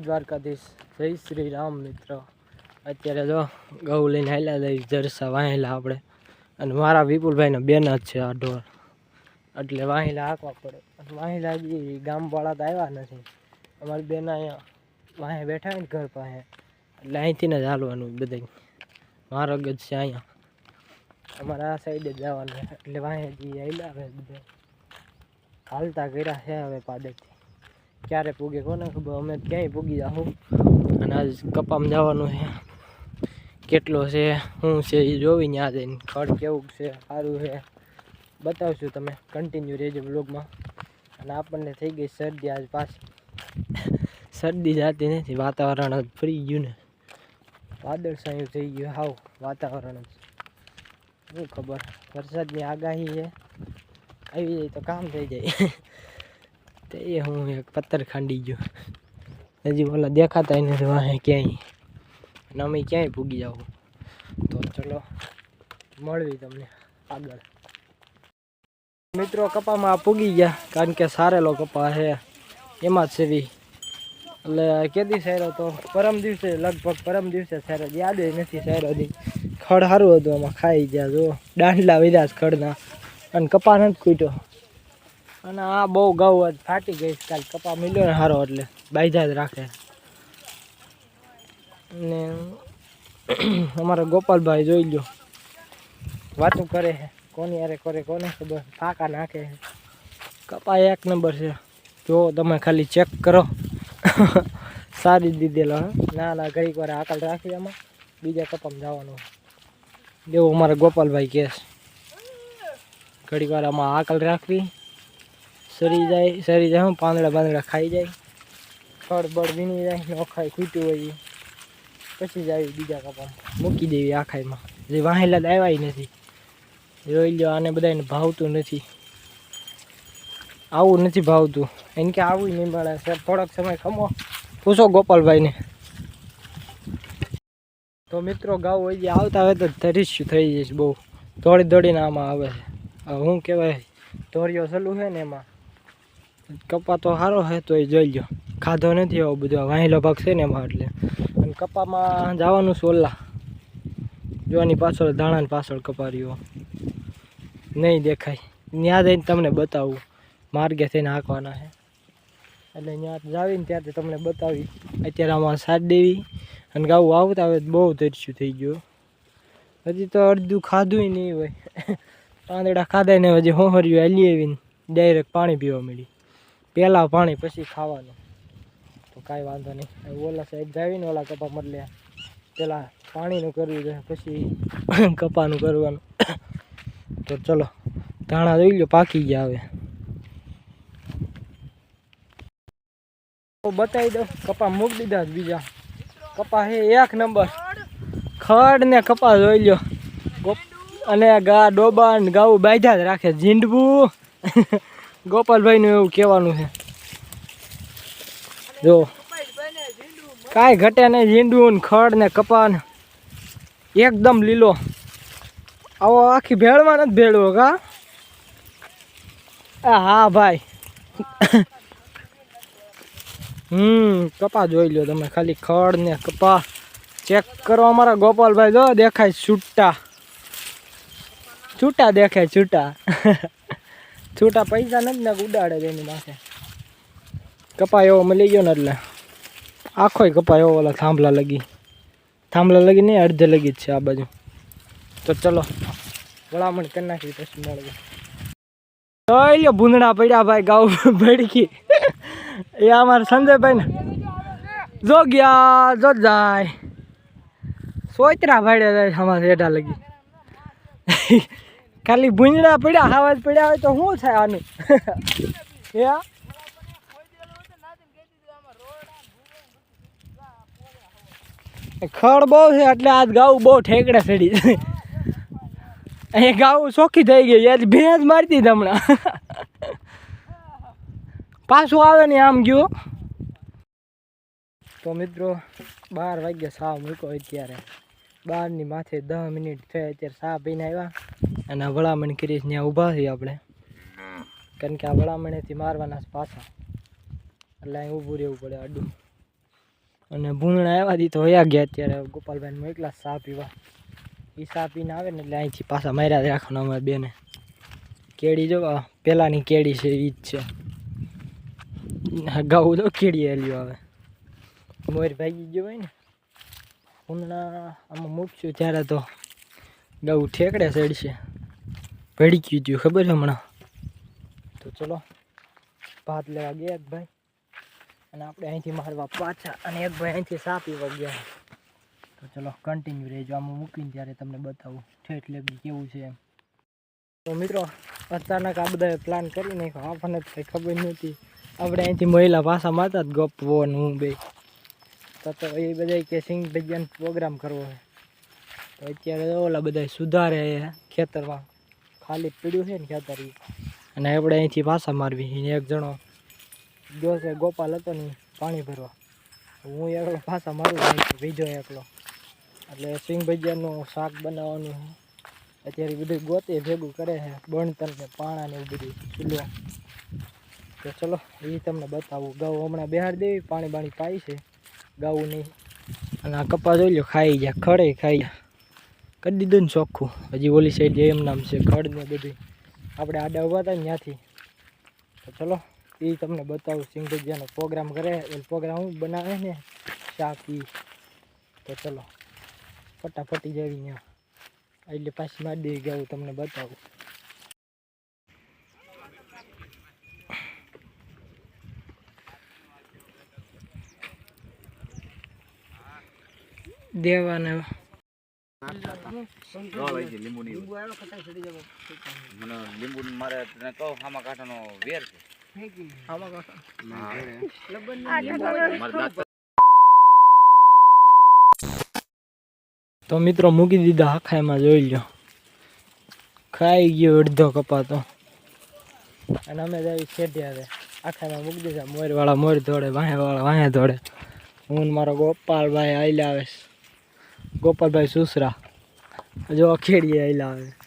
દ્વારકાધીશ, જય શ્રી રામ મિત્ર. અત્યારે જો ગૌ લઈને હાલ્યા જઈ જરસા વાહેલા આપણે. અને મારા વિપુલભાઈના બેન જ છે આ ઢોર. એટલે વાહેલા હાંકવા પડે. અને વાહેલા બી ગામવાળા તો આવ્યા નથી. અમારી બેન અહીંયા વાહે બેઠા હોય ને ઘર પાસે. એટલે અહીંથી જ હાલવાનું બધા મારો જ છે અહીંયા. અમારે આ સાઈડે જ જવાનું એટલે વાહે જઈએ હાલ્યા હવે બધા હાલતા કર્યા છે હવે પાડેથી. ક્યારે પૂગે કોને ખબર? અમે ક્યાંય પૂગી જાઉં અને આજ કપામાં જવાનું છે. કેટલો છે? શું છે એ જોવીને આ જઈને ખડ કેવું છે? સારું છે. બતાવશું તમે. કન્ટિન્યુ રહેજો બ્લોગમાં અને આપણને થઈ ગઈ શરદી આજ પાછી. શરદી જાતી નથી. વાતાવરણ જ ફરી ગયું ને. વાદળછાયું થઈ ગયું. હાવ, વાતાવરણ જ શું ખબર? વરસાદની આગાહી છે. આવી જાય તો કામ થઈ જાય. તે એ હું એક પથ્થર ખાંડી ગયો. હજી ઓલા દેખાતા એને વાહે ક્યાંય. અને અમે ક્યાંય પૂગી જાવ તો ચલો, મળવી તમને આગળ. મિત્રો, કપામાં પૂગી ગયા, કારણ કે સારેલો કપા છે એમાં જ સેવી. એટલે કેદી સાયરો તો પરમ દિવસે, લગભગ પરમ દિવસે સાયરો યાદ નથી સાયરો દી ખડ સારું હતું, આમાં ખાઈ ગયા, જો. દાંડલા વિદાસ ખડના. અને કપા નથી ખૂટ્યો. અને આ બહુ ગૌ જ ફાટી ગઈ કાલ. કપા મિલ્યો ને સારો એટલે. બાયધા જ રાખે. ને અમારા ગોપાલભાઈ જોઈ લો વાતું કરે છે. કોની યારે કરે, કોને ખબર? ફાકા નાખે કપા એક નંબર છે. જો તમે ખાલી ચેક કરો. સારી દીધેલો, હે. ના ના, ઘડીક વાર આકલ રાખી આમાં. બીજા કપામાં જવાનું જેવું અમારા ગોપાલભાઈ કેસ ઘડીક વાર આમાં આકલ રાખવી. સરી જાય સરી જાય, હું પાંદડા પાંદડા ખાઈ જાય. ખડ બળ વીણી જાય નોખાઈ ખૂટ્યું હોય પછી જ આવી બીજા કપામાં. મૂકી દેવી આખાઈમાં જે વાહેલા આવ્યા નથી. જોઈ લો આને બધાને ભાવતું નથી. આવું નથી ભાવતું. એને કે આવું નહીં મળે થોડોક સમય ખમો. પૂછો ગોપાલભાઈને. તો મિત્રો ગાવ હોય આવતા હોય તો ધરીશું, થઈ જઈશ બહુ. દોડી દોડીને આમાં આવે છે. હું કહેવાય, ધોરિયો સલું છે ને એમાં. કપા તો સારો છે તો એ જોઈ લો ખાધો નથી આવો બધો. વાહેલો ભાગ છે ને એમાં એટલે. અને કપામાં જવાનું સોલા જોવાની પાછળ દાણાની પાછળ કપારીઓ. નહીં દેખાય. ત્યાં જઈને તમને બતાવું. માર્ગે થઈને હાંકવાના છે. એટલે ત્યાં જાવીને ત્યારથી તમને બતાવી. અત્યારે આમાં સાત દેવી અને ગાવું આવતા હવે બહુ તરસ્યું થઈ ગયું. હજી તો અડધું ખાધું નહીં હોય. પાંદડા ખાધા ને હજી હોહર્યું હાલી આવીને ડાયરેક્ટ પાણી પીવા મળી પહેલાં પાણી પછી ખાવાનું. તો કાંઈ વાંધો નહીં. ઓલા સાઈડ જાવીને ઓલા કપા મતલે પહેલાં પાણીનું કરવું છે, પછી કપાનું કરવાનું. તો ચલો, ધાણા જોઈ લો પાકી ગયા હવે. બતાવી દઉં, કપા મૂકી દીધા બીજા. કપા હે એક નંબર. ખડ ને કપા જોઈ લો અને ગા ડોબા ને ગાવું બાંધ્યા જ રાખે. ઝીંડવું ગોપાલભાઈનું એવું કહેવાનું છે. જો, કાંઈ ઘટે નહીં ઝીંડું ને ખડ ને એકદમ લીલો. આવો આખી ભેળમાં નથી ભેળવો કા? હા ભાઈ. હમ કપા જોઈ લો તમે, ખાલી ખડ ને કપા ચેક કરો અમારા ગોપાલભાઈ, જો, દેખાય છૂટા. છૂટા દેખાય છૂટા. છૂટા પૈસા નથી ને ઉડાડે એની પાસે. કપાયો મળી ગયો ને એટલે. આખો કપાયો ઓલા થાંભલા લગી. થાંભલા લગી નહીં, અડધે લગી જ છે આ બાજુ. તો ચલો વળામણ કરી નાખી પછી મળીએ. લ્યો, ભૂંદડા પડ્યા ભાઈ, ગાઉ ભડકી એ અમારા સંજયભાઈ ને જો ગયા, જો જાય. સોતરા ભાડ્યા જાય, અમારે રેઢા લગી. ખાલી ભૂંજડા પડ્યા હાવાજ પડ્યા હોય તો શું થાય આનું? હે? ખડ બહુ છે, એટલે આજ ગાઉ બહુ ઠેકડે ચડી એ ગાઉ ચોખ્ખી થઈ ગઈ આજ ભેંસ મારતી હમણાં. પાછું આવે ને આમ ગયો. તો મિત્રો, બાર વાગ્યા સાવ મૂકો અત્યારે. બારની માથે દસ મિનિટ થઈ અત્યારે સા પીને આવ્યા. અને વળામણ કરીશ ત્યાં ઊભા છીએ આપણે. કારણ કે આ વળામણેથી મારવાના પાછા. એટલે અહીં ઊભું રહેવું પડે અડું અને ભૂંગણા આવ્યા દીધો વયા ગયા અત્યારે ગોપાલભાઈને એકલા સા પીવા. એ સા પીને આવે ને એટલે અહીંથી પાછા માર્યા રાખવાના અમારે બેને. કેળી જો પહેલાંની કેળી છે એ જ છે. અગાઉ ગાઉ તો કેળી હેલ્યું આવે. મોર ભાગી ગયો હોય ને. ભૂંગણા આમાં મૂકશું ત્યારે તો. ગાઉ ઠેકડે ચડશે. ભડી ગયું હતું, ખબર છે હમણાં? તો ચલો, ભાત લેવા ગયા એક ભાઈ. અને આપણે અહીંથી મારવા પાછા અને એક ભાઈ અહીંથી સાપ પીવા ગયા. તો ચલો કન્ટિન્યુ રહેજો. આમાં મૂકીને ત્યારે તમને બતાવું ઠેઠ લેબી કેવું છે એમ. તો મિત્રો, અચાનક આ બધાએ પ્લાન કરી નાખ્યો. આપણને જ કંઈ ખબર નહોતી. આપણે અહીંથી મહિલા પાછા મારતા જ ગપવો ને હું બે. તો એ બધા કે સિંગ ભજન પ્રોગ્રામ કરવો છે. તો અત્યારે ઓલા બધા સુધારે ખેતરમાં. ખાલી પીડ્યું છે ને ખેતર અને આપણે અહીંથી પાછા મારવી અને એક જણો ગયો છે ગોપાલ હતો ને પાણી ભરવા. હું એકલો પાછા મારું બીજો એકલો. એટલે સિંગ ભજીયાનું શાક બનાવવાનું અત્યારે બધું ગોતે, ભેગું કરે છે. બણતર ને પાણા ને એવું બધું ચૂલો. તો ચલો એ તમને બતાવું. ગાઉ હમણાં બિહાર દેવી, પાણી બાણી પાઈ છે. નહીં. અને આ કપા જોઈ લો ખાઈ ગયા, ખડે ખાઈ ગયા. કરી દીધું ને ચોખ્ખું. હજી ઓલી સાઈડ એમ નામ છે, ખડ ને બધું આપણે આડા ઊભા હતા ને ત્યાંથી. તો ચલો, એ તમને બતાવું સિંગ ભજીયાનો પ્રોગ્રામ કરે. એ પ્રોગ્રામ હું બનાવે ને, શાક ઈ. તો ચલો, ફટાફટી જાવી ત્યાં. એટલે પાછી મારી દઈ ગયા તમને બતાવું. દેવાને લીંબુની મને લીંબુ મારે તને કહું આમાં કાંઠાનો વેર છે. મારે દાંત તો મિત્રો મૂકી દીધા આખામાં જોઈ લો ખાઈ ગયો અડધો કપાતો. અને અમે જઈ છેડે હવે. આખામાં મૂકી દીધા. મોરવાળા મોર ધોડે વાંહેવાળા વાંહે ધોડે હું મારો ગોપાલભાઈ આઈલા આવે ગોપાલભાઈ સુસરા. જો અખેડીએ આવેલા આવે